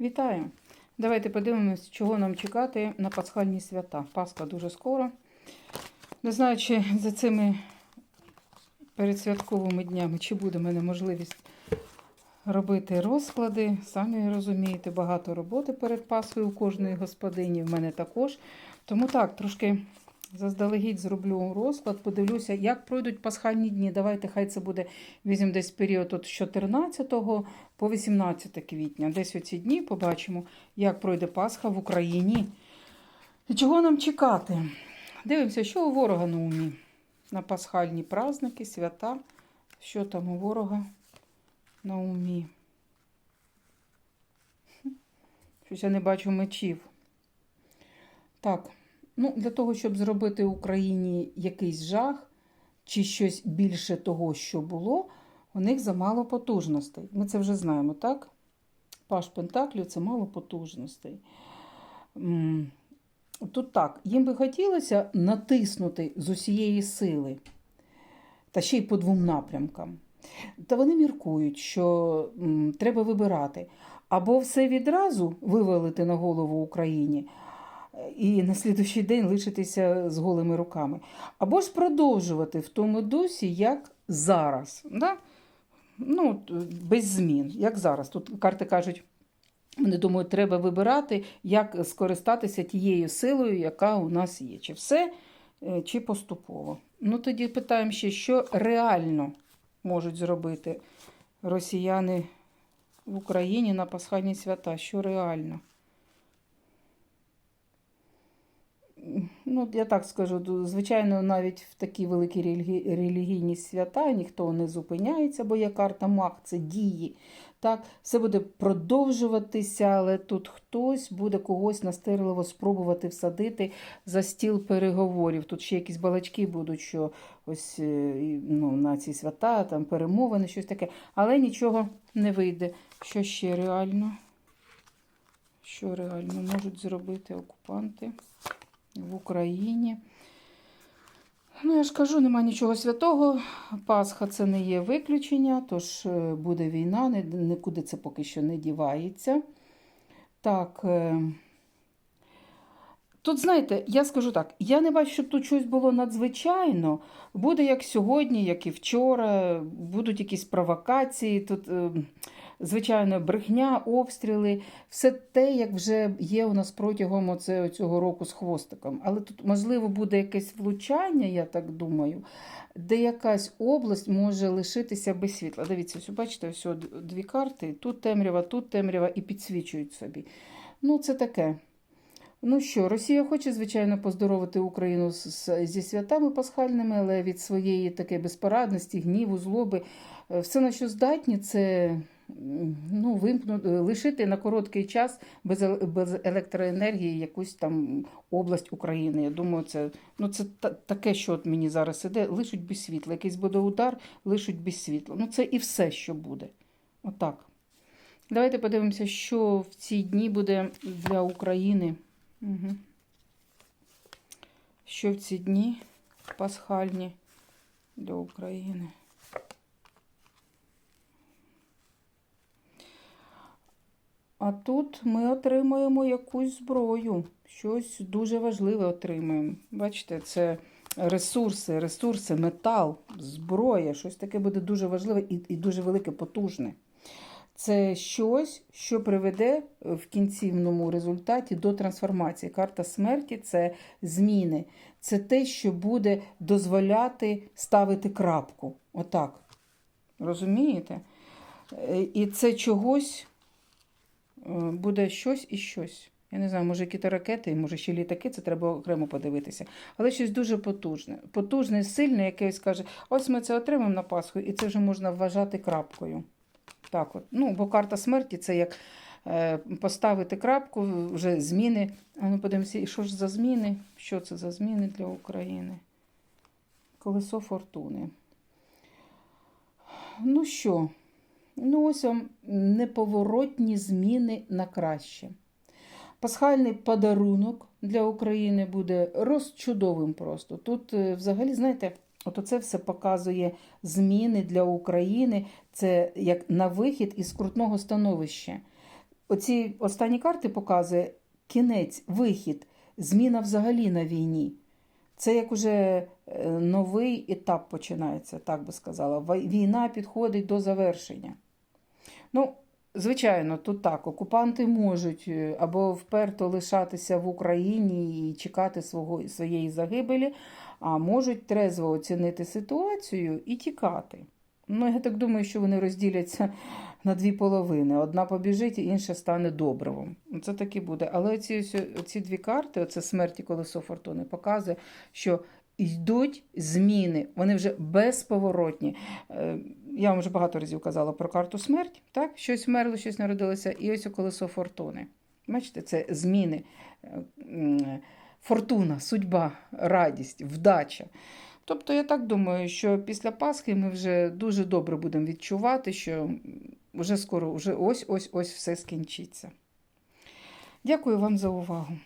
Вітаю! Давайте подивимось, чого нам чекати на пасхальні свята. Пасха дуже скоро. Не знаю, чи за цими передсвятковими днями, чи буде в мене можливість робити розклади. Самі розумієте, багато роботи перед Пасхою у кожної господині, в мене також. Тому так, трошки заздалегідь зроблю розклад, подивлюся, як пройдуть пасхальні дні. Давайте, хай це буде візьмемо десь період з 14 по 18 квітня. Десь оці дні побачимо, як пройде Пасха в Україні. І чого нам чекати? Дивимося, що у ворога на умі. На пасхальні праздники, свята. Що там у ворога на умі? Щось я не бачу мечів. Так, ну, для того, щоб зробити Україні якийсь жах чи щось більше того, що було, у них замало потужностей. Ми це вже знаємо, так? Паш Пентаклів це мало потужностей. Тут так, їм би хотілося натиснути з усієї сили, та ще й по двом напрямкам. Та вони міркують, що треба вибирати або все відразу вивалити на голову Україні і на слідущий день лишитися з голими руками, або ж продовжувати в тому дусі, як зараз. Да? Ну, без змін, як зараз. Тут карти кажуть. Вони думають, треба вибирати, як скористатися тією силою, яка у нас є. Чи все, е, чи поступово. Ну тоді питаємо ще, що реально можуть зробити росіяни в Україні на пасхальні свята? Що реально? Ну, я так скажу, звичайно, навіть в такі великі релігійні свята ніхто не зупиняється, бо є карта Мах, це дії. Так, все буде продовжуватися, але тут хтось буде когось настирливо спробувати всадити за стіл переговорів. Тут ще якісь балачки будуть, що ось е, ну, на ці свята, там перемовини, щось таке. Але нічого не вийде. Що ще реально? Що реально можуть зробити окупанти в Україні? Ну, я ж кажу, нема нічого святого. Пасха це не є виключення, тож е, буде війна, нікуди це поки що не дівається. Так. е, Тут, знаєте, я скажу так: я не бачу, щоб тут щось було надзвичайно. Буде як сьогодні, як і вчора, будуть якісь провокації. Тут, е, звичайно, брехня, обстріли, все те, як вже є у нас протягом цього року з хвостиком. Але тут, можливо, буде якесь влучання, я так думаю, де якась область може лишитися без світла. Дивіться, ось бачите, ось дві карти: тут темрява, тут темрява і підсвічують собі. Ну, це таке. Ну що, Росія хоче, звичайно, поздоровити Україну зі святами пасхальними, але від своєї такої безпорадності, гніву, злоби, е, все на що здатні, це ну, вимкнути, лишити на короткий час без, без електроенергії якусь там область України. Я думаю, це, ну, це та- таке, що от мені зараз іде, лишуть без світла. Якийсь буде удар, лишуть без світла. Ну, це і все, що буде. Отак. Давайте подивимося, що в ці дні буде для України. Угу. Що в ці дні пасхальні для України? А тут ми отримаємо якусь зброю. Щось дуже важливе отримаємо. Бачите, це ресурси, ресурси, метал, зброя. Щось таке буде дуже важливе і, і дуже велике, потужне. Це щось, що приведе в кінцівному результаті до трансформації. Карта смерті це зміни. Це те, що буде дозволяти ставити крапку. Отак. Розумієте? Е, І це чогось буде щось і щось. Я не знаю, може якісь ракети, може ще літаки, це треба окремо подивитися. Але щось дуже потужне. Потужне, сильне, яке скаже, ось ми це отримаємо на Пасху, і це вже можна вважати крапкою. Так от. Ну, бо карта смерті це як е, поставити крапку, вже зміни. А ну подивимося, і що ж за зміни? Що це за зміни для України? Колесо фортуни. Ну що? Ну, ось вам неповоротні зміни на краще. Пасхальний подарунок для України буде розчудовим просто. Тут, е, взагалі, знаєте, От оце все показує зміни для України. Це як на вихід із крутного становища. оці останні карти показує кінець, вихід, зміна взагалі на війні. Це як уже е, новий етап починається, так би сказала. Війна підходить до завершення. Ну, звичайно, тут так, окупанти можуть е, або вперто лишатися в Україні і чекати свого, своєї загибелі, а можуть трезво оцінити ситуацію і тікати. Ну, я так думаю, що вони розділяться на дві половини. Одна побіжить, інша стане добривом. Це так і буде. Але ось- дві карти, оце смерть і колесо фортуни, показує, що йдуть зміни, вони вже безповоротні. Е, Я вам вже багато разів казала про карту смерть, так? Щось вмерло, щось народилося, і ось у колесо фортуни. Бачите, це зміни, Е, фортуна, судьба, радість, вдача. Тобто, я так думаю, що після Пасхи ми вже дуже добре будемо відчувати, що вже скоро, вже ось-ось-ось все скінчиться. Дякую вам за увагу.